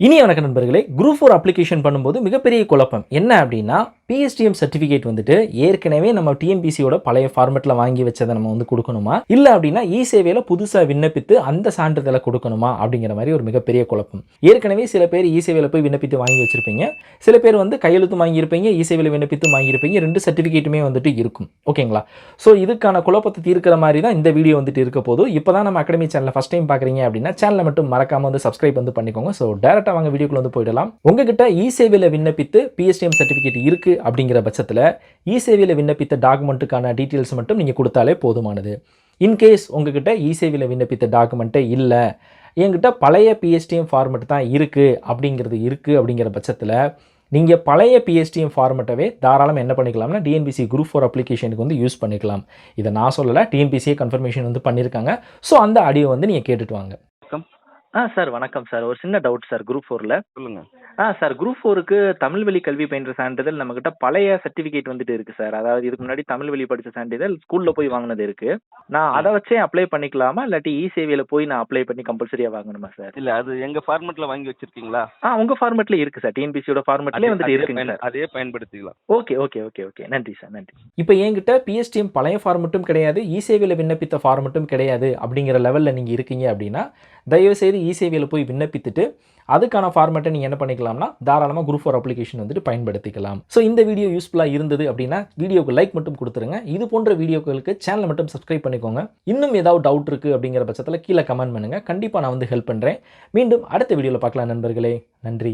இனி வணக்க நண்பர்களே குரூப் ஃபோர் அப்ளிகேஷன் பண்ணும்போது மிகப்பெரிய குழப்பம் என்ன அப்படின்னா பிஎஸ்டிஎம் சர்டிஃபிகேட் வந்துட்டு ஏற்கனவே நம்ம டிஎன்பிசியோட பழைய ஃபார்மெட்டில் வாங்கி வச்சதை நம்ம வந்து கொடுக்கணுமா? இல்லை அப்படின்னா இ சேவையில் புதுசாக விண்ணப்பித்து அந்த சான்றிதழை கொடுக்கணுமா? அப்படிங்கிற மாதிரி ஒரு மிகப்பெரிய குழப்பம். ஏற்கனவே சில பேர் இ சேவையில் போய் விண்ணப்பித்து வாங்கி வச்சிருப்பீங்க. சில பேர் வந்து கையெழுத்து வாங்கியிருப்பீங்க இ சேவையில் விண்ணப்பித்து வாங்கியிருப்பீங்க. ரெண்டு சர்டிஃபிகேட்டுமே வந்துட்டு இருக்கும். ஓகேங்களா? ஸோ இதுக்கான குழப்பத்தை தீர்க்கிற மாதிரி தான் இந்த வீடியோ வந்துட்டு இருக்க போதும் இப்போ தான் நம்ம அகாடமி சேனலை ஃபஸ்ட் டைம் பார்க்குறீங்க அப்படின்னா சேனலை மட்டும் மறக்காமல் வந்து சப்ஸ்கிரைப் வந்து பண்ணிக்கோங்க. ஸோ டேரெக்டாக வாங்க வீடியோக்குள்ள வந்து போயிடலாம். உங்ககிட்ட இ சேவையில் விண்ணப்பித்து பிஎஸ்டிஎம் சர்டிஃபிகேட் இருக்குது அப்படிங்கிற பட்சத்தில் இ சேவையில் விண்ணப்பித்த டாக்குமெண்ட்டுக்கான டீட்டெயில்ஸ் மட்டும் நீங்கள் கொடுத்தாலே போதுமானது. இன்கேஸ் உங்ககிட்ட இ சேவையில் விண்ணப்பித்த டாக்குமெண்ட்டே இல்லை என்கிட்ட பழைய பிஎஸ்டிஎம் ஃபார்மெட் தான் இருக்குது அப்படிங்கிறது இருக்குது அப்படிங்கிற பட்சத்தில் நீங்கள் பழைய பிஎஸ்டிஎம் ஃபார்மெட்டவே தாராளம் என்ன பண்ணிக்கலாம்னா டிஎன்பிசி குரூப் ஃபோர் அப்ளிகேஷனுக்கு வந்து யூஸ் பண்ணிக்கலாம். இதை நான் சொல்லலை டிஎன்பிசியே கன்ஃபர்மேஷன் வந்து பண்ணியிருக்காங்க ஸோ அந்த ஆடியோ வந்து நீங்கள் கேட்டுட்டு வாங்க. ஆ சார் வணக்கம் சார். ஒரு சின்ன டவுட் சார் குரூப் ஃபோரில் சொல்லுங்க. ஆ சார் குரூப் ஃபோருக்கு தமிழ் வழி கல்வி பயின்ற சான்றிதழ் நம்மகிட்ட பழைய சர்டிஃபிகேட் வந்துட்டு இருக்கு சார். அதாவது இதுக்கு முன்னாடி தமிழ் வழி படிச்ச சான்றிதழ் ஸ்கூல்ல போய் வாங்கினது இருக்கு. நான் அதை வச்சே அப்ளை பண்ணிக்கலாமா? இல்லாட்டி இ சேவையில போய் நான் அப்ளை பண்ணி கம்பல்சரியா வாங்கணுமா சார்? இல்ல அது எங்க ஃபார்மெட்ல வாங்கி வச்சிருக்கீங்களா? ஆ உங்க ஃபார்மெட்ல இருக்கு சார். டிஎன்பிசியோட ஃபார்மெட்லயே வந்துட்டு இருக்குங்க சார். அதே பயன்படுத்திக்கலாம். Okay okay okay okay. நன்றி சார் நன்றி. இப்போ என்கிட்ட பிஎஸ்டிஎம் பழைய ஃபார்மெட்டும் கிடையாது இ சேவையில் விண்ணப்பித்த ஃபார்மெட்டும் கிடையாது அப்படிங்கிற லெவலில் நீங்கள் இருக்கீங்க அப்படின்னா தயவுசெய்து இசேவையில் சேவையில் போய் விண்ணப்பித்துட்டு அதுக்கான ஃபார்மேட்டை நீங்கள் என்ன பண்ணிக்கலாம்னா தாராளமாக குரூப் ஃபார் அப்ளிகேஷன் வந்துட்டு பயன்படுத்திக்கலாம். ஸோ இந்த வீடியோ யூஸ்ஃபுல்லாக இருந்தது அப்படின்னா வீடியோக்கு லைக் மட்டும் கொடுத்துருங்க. இது போன்ற வீடியோக்களுக்கு சேனல் மட்டும் சப்ஸ்கிரைப் பண்ணிக்கோங்க. இன்னும் ஏதாவது டவுட் இருக்குது அப்படிங்கிற பட்சத்தில் கீழே கமெண்ட் பண்ணுங்கள் கண்டிப்பாக நான் வந்து ஹெல்ப் பண்ணுறேன் மீண்டும் அடுத்த வீடியோவில் பார்க்கலாம் நண்பர்களே. நன்றி.